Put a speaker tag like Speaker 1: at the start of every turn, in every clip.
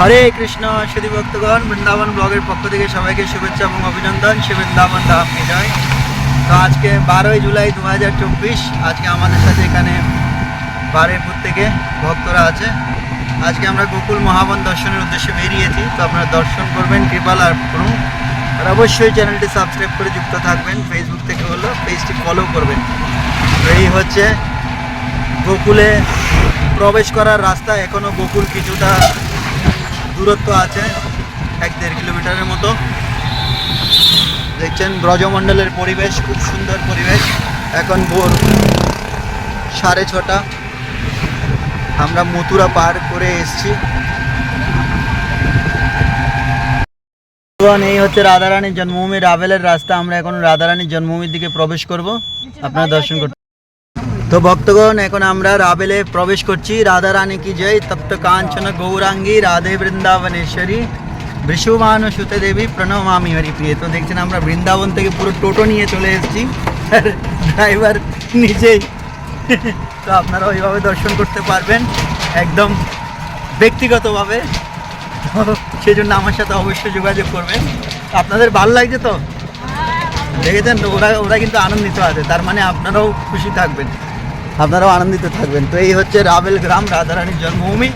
Speaker 1: হরে কৃষ্ণ সুধী ভক্তগণ, বৃন্দাবন ব্লগের পক্ষ থেকে সবাইকে শুভেচ্ছা এবং অভিনন্দন। সে বৃন্দাবন ধাম জয় তো আজকে বারোই জুলাই দু হাজার চব্বিশ, আজকে আমাদের সাথে এখানে বারেপুর থেকে ভক্তরা আছে। আজকে আমরা গোকুল মহাবন দর্শনের উদ্দেশ্যে বেরিয়েছি, তো আপনারা দর্শন করবেন, কৃপাল আর করুন আর অবশ্যই চ্যানেলটি সাবস্ক্রাইব করে যুক্ত থাকবেন ফেসবুক থেকে হলো পেজটি ফলো করবেন। এই হচ্ছে গোকুলে প্রবেশ করার রাস্তা এখনও গোকুল কিছুটা দূরত্ব আছে, এক দেড় কিলোমিটারের মতো। দেখছেন, ব্রজমণ্ডলের পরিবেশ, খুব সুন্দর পরিবেশ। এখন ভোর সাড়ে ছটা। আমরা মথুরা পার করে এসছি। এই হচ্ছে রাধারানীর জন্মভূমি। রাভেলের রাস্তা, আমরা এখন রাধারানীর জন্মভূমির দিকে প্রবেশ করব। আপনারা দর্শন করতে তো ভক্তগণ, এখন আমরা রাবেলে প্রবেশ করছি। রাধা রানী কি জয়, তপ্ত কাঞ্চন গৌরাঙ্গী, রাধে বৃন্দাবনেশ্বরী বৃষুমান সুতে দেবী, প্রণমামি হরি প্রিয়। তো দেখছেন আমরা বৃন্দাবন থেকে পুরো টোটো নিয়ে চলে এসেছি। ড্রাইভার নিজেই। তো আপনারা ওইভাবে দর্শন করতে পারবেন, একদম ব্যক্তিগতভাবে। সেই জন্য আমার সাথে অবশ্যই যোগাযোগ করবেন। আপনাদের ভালো লাগছে তো? দেখেছেন ওরা ওরা কিন্তু আনন্দিত আছে, তার মানে আপনারাও খুশি থাকবেন। আপনারাও আনন্দিত থাকবেন। তো এই হচ্ছে রাবেল গ্রাম, রাধারানীর জন্মভূমি।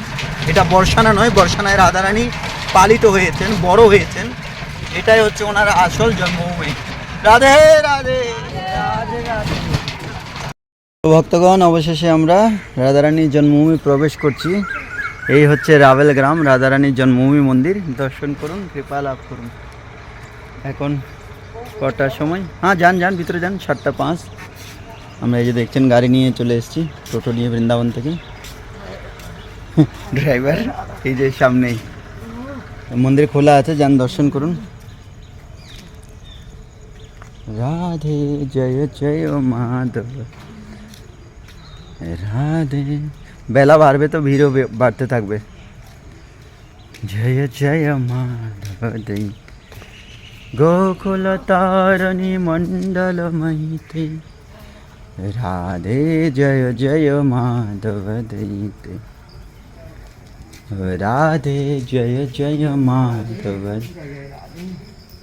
Speaker 1: এটা বর্ষানা নয়, বর্ষানায় রাধারানী পালিত হয়েছেন, বড় হয়েছেন। এটাই হচ্ছে ওনার আসল জন্মভূমি। রাধে রাধে রাধে রাধে। ভক্তগণ, অবশেষে আমরা রাধারানীর জন্মভূমি প্রবেশ করছি। এই হচ্ছে রাবেল গ্রাম, রাধারানীর জন্মভূমি মন্দির। দর্শন করুন, কৃপা লাভ করুন। এখন কটার সময়? হ্যাঁ যান যান, ভিতরে যান, সাতটা পাঁচ। আমরা এই যে দেখছেন গাড়ি নিয়ে চলে এসেছি টোটো নিয়ে বৃন্দাবন থেকে। ড্রাইভার এই যে সামনেই। মন্দির খোলা আছে যান দর্শন করুন। রাধে জয় জয় মাধব। রাধে। বেলা বাড়বে তো ভিড়ও বাড়তে থাকবে। জয় জয় মাধব গোকুল তারণী মণ্ডল মহিতে রাধে জয় জয় মাধব দৈতে রাধে জয় জয় মাধব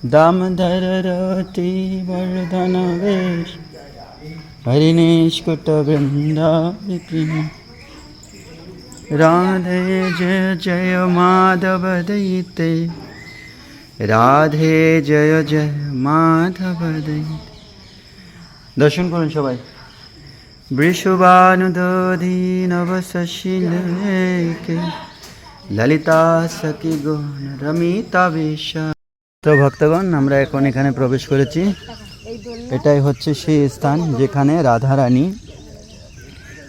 Speaker 1: দামোদর রতি বর্ধন বেশ হরিণেশ কুট বৃন্দাবি রাধে জয় জয় মাধব দৈতে রাধে জয় জয় মাধব দৈতে দর্শন করুন সবাই। বৃষবানুদধি নবশিলকে ললিতা সখী রমিতা বেশা তো ভক্তগণ আমরা এখন এখানে প্রবেশ করেছি। এটাই হচ্ছে সেই স্থান যেখানে রাধারানী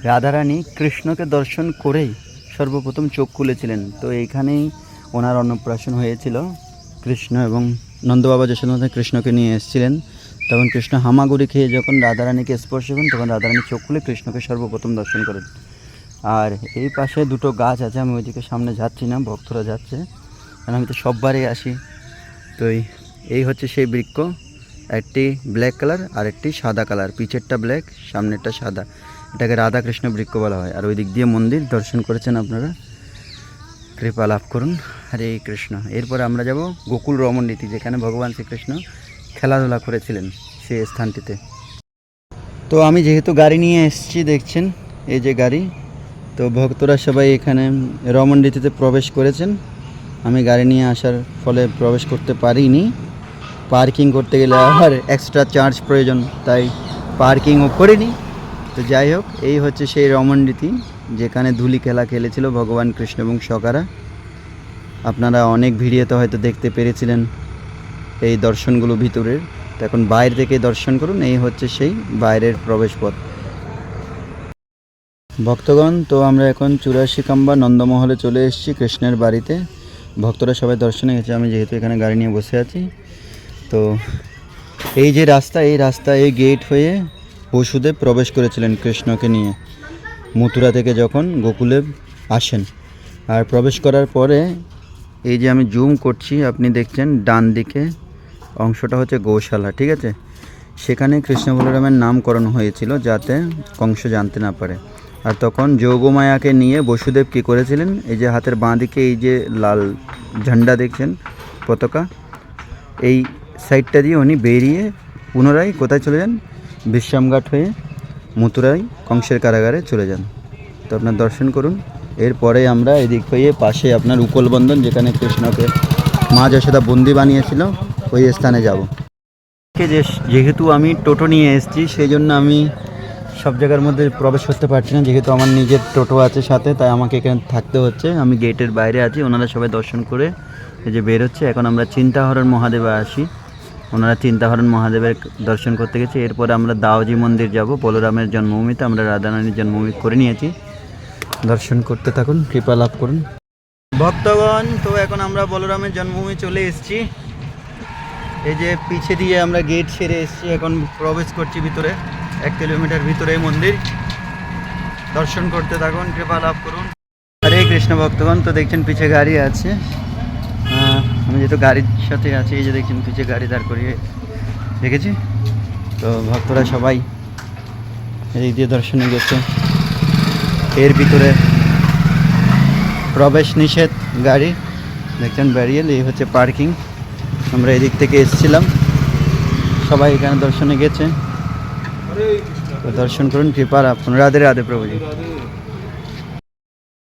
Speaker 1: রাধারানী কৃষ্ণকে দর্শন করেই সর্বপ্রথম চোখ খুলেছিলেন। তো এইখানেই ওনার অন্নপ্রাশন হয়েছিল। কৃষ্ণ এবং নন্দবাবা যশোদা কৃষ্ণকে নিয়ে এসেছিলেন। তখন কৃষ্ণ হামাগুড়ি খেয়ে যখন রাধারানীকে স্পর্শ করেন, তখন রাধারানী চোখ খুলে কৃষ্ণকে সর্বপ্রথম দর্শন করেন। আর এই পাশে দুটো গাছ আছে, আমি ওইদিকে সামনে যাচ্ছি না, ভক্তরা যাচ্ছে। কারণ আমি তো সববারই আসি। তো এই- হচ্ছে সেই বৃক্ষ, একটি ব্ল্যাক কালার আর একটি সাদা কালার। পিছেরটা ব্ল্যাক, সামনেরটা সাদা। এটাকে রাধা কৃষ্ণ বৃক্ষ বলা হয়। আর ওই দিক দিয়ে মন্দির, দর্শন করেছেন আপনারা। কৃপা লাভ করুন। হরে কৃষ্ণ। এরপর আমরা যাব গোকুল রমণ নীতি, যেখানে ভগবান শ্রীকৃষ্ণ খেলাধুলা করেছিলেন সেই স্থানটিতে। তো আমি যেহেতু গাড়ি নিয়ে এসেছি, দেখছেন, এই যে গাড়ি, তো ভক্তরা সবাই এখানে রমণ নীতিতে প্রবেশ করেছেন। আমি গাড়ি নিয়ে আসার ফলে প্রবেশ করতে পারিনি। পার্কিং করতে গেলে আবার এক্সট্রা চার্জ প্রয়োজন, তাই পার্কিংও করিনি। তো যাই হোক, এই হচ্ছে সেই রমণ রীতি যেখানে ধুলি খেলা খেলেছিল ভগবান কৃষ্ণ এবং সকারা। আপনারা অনেক ভিডিওতে হয়তো দেখতে পেরেছিলেন। এই দর্শনগুলো ভিতরের। তো এখন বাইরে থেকে দর্শন করুন, এই হচ্ছে সেই বাইরের প্রবেশপথ। ভক্তগণ, তো আমরা এখন চুরাশি কাম্বা নন্দমহলে চলে এসেছি কৃষ্ণের বাড়িতে। ভক্তরা সবাই দর্শনে গেছে, আমি যেহেতু এখানে গাড়ি নিয়ে বসে আছি। তো এই যে রাস্তা, এই রাস্তা, এই গেট হয়ে বসুদেব প্রবেশ করেছিলেন কৃষ্ণকে নিয়ে। মথুরা থেকে যখন গোকুলে আসেন। আর প্রবেশ করার পরে এই যে আমি জুম করছি, আপনি দেখছেন ডান দিকে অংশটা হচ্ছে গৌশালা, ঠিক আছে? সেখানে কৃষ্ণ বলরামের নামকরণ হয়েছিল যাতে কংস জানতে না পারে। আর তখন যোগমায়াকে নিয়ে বসুদেব কী করেছিলেন? এই যে হাতের বাঁ দিকে এই যে লাল ঝান্ডা দেখছেন পতাকা, এই সাইডটা দিয়ে উনি বেরিয়ে পুনরায় কোথায় চলে যান? বিশ্রামঘাট হয়ে মথুরায় কংসের কারাগারে চলে যান। তো আপনার দর্শন করুন। এরপরে আমরা এদিক হয়ে পাশে আপনার উকলবন্ধন যেখানে কৃষ্ণকে মা যশোদা বন্দি বানিয়েছিল। ওই স্থানে যাব। যে যেহেতু আমি টোটো নিয়ে এসেছি সেই জন্য আমি সব জায়গার মধ্যে প্রবেশ করতে পারছি না। যেহেতু আমার নিজের টোটো আছে সাথে তাই আমাকে এখানে থাকতে হচ্ছে। আমি গেটের বাইরে আছি ওনারা সবাই দর্শন করে এই যে বের হচ্ছে। এখন আমরা চিন্তাহরণ মহাদেবে আসি। ওনারা চিন্তাহরণ মহাদেবের দর্শন করতে গেছে। এরপরে আমরা দাওজি মন্দির যাব। বলরামের জন্মভূমিতে আমরা রাধারানীর জন্মভূমি করে নিয়েছি। দর্শন করতে থাকুন কৃপা লাভ করুন। ভক্তগণ তো এখন আমরা বলরামের জন্মভূমি চলে এসেছি। এই যে পিছে দিয়ে আমরা গেট ছেড়ে এসেছি, এখন প্রবেশ করছি ভিতরে, এক কিলোমিটার ভিতরে মন্দির। দর্শন করতে থাকুন, কৃপা লাভ করুন। হরে কৃষ্ণ ভক্তগণ, তো দেখছেন পিছে গাড়ি আছে। আমি যেহেতু গাড়ির সাথে আছি, এই যে দেখছেন পিছে গাড়ি দাঁড় করিয়ে রেখেছি। তো ভক্তরা সবাই এদিক দিয়ে দর্শনে গেছে। এর ভিতরে প্রবেশ নিষেধ গাড়ি। দেখছেন ব্যারিয়েল, এই হচ্ছে পার্কিং। আমরা এদিক থেকে এসেছিলাম। সবাই এখানে দর্শনে গেছে। তো দর্শন করুন কৃপার আপন রাধে রাধে প্রভুজি।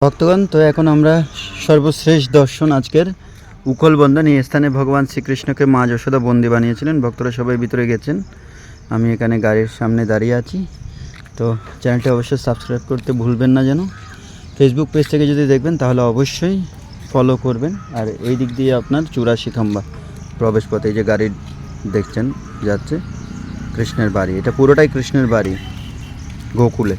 Speaker 1: ভক্তগণ, তো এখন আমরা সর্বশ্রেষ্ঠ দর্শন আজকের উকল বন্ধন এই স্থানে ভগবান শ্রীকৃষ্ণকে মা যশোদা বন্দি বানিয়েছিলেন। ভক্তরা সবাই ভিতরে গেছেন। আমি এখানে গাড়ির সামনে দাঁড়িয়ে আছি। তো চ্যানেলটা অবশ্যই সাবস্ক্রাইব করতে ভুলবেন না যেন। ফেসবুক পেজ থেকে যদি দেখবেন, তাহলে অবশ্যই ফলো করবেন। আর এই দিক দিয়ে আপনার চুরাশি খাম্বা। প্রবেশ পথে এই যে গাড়ি দেখছেন যাচ্ছে কৃষ্ণের বাড়ি। এটা পুরোটাই কৃষ্ণের বাড়ি গোকুলে।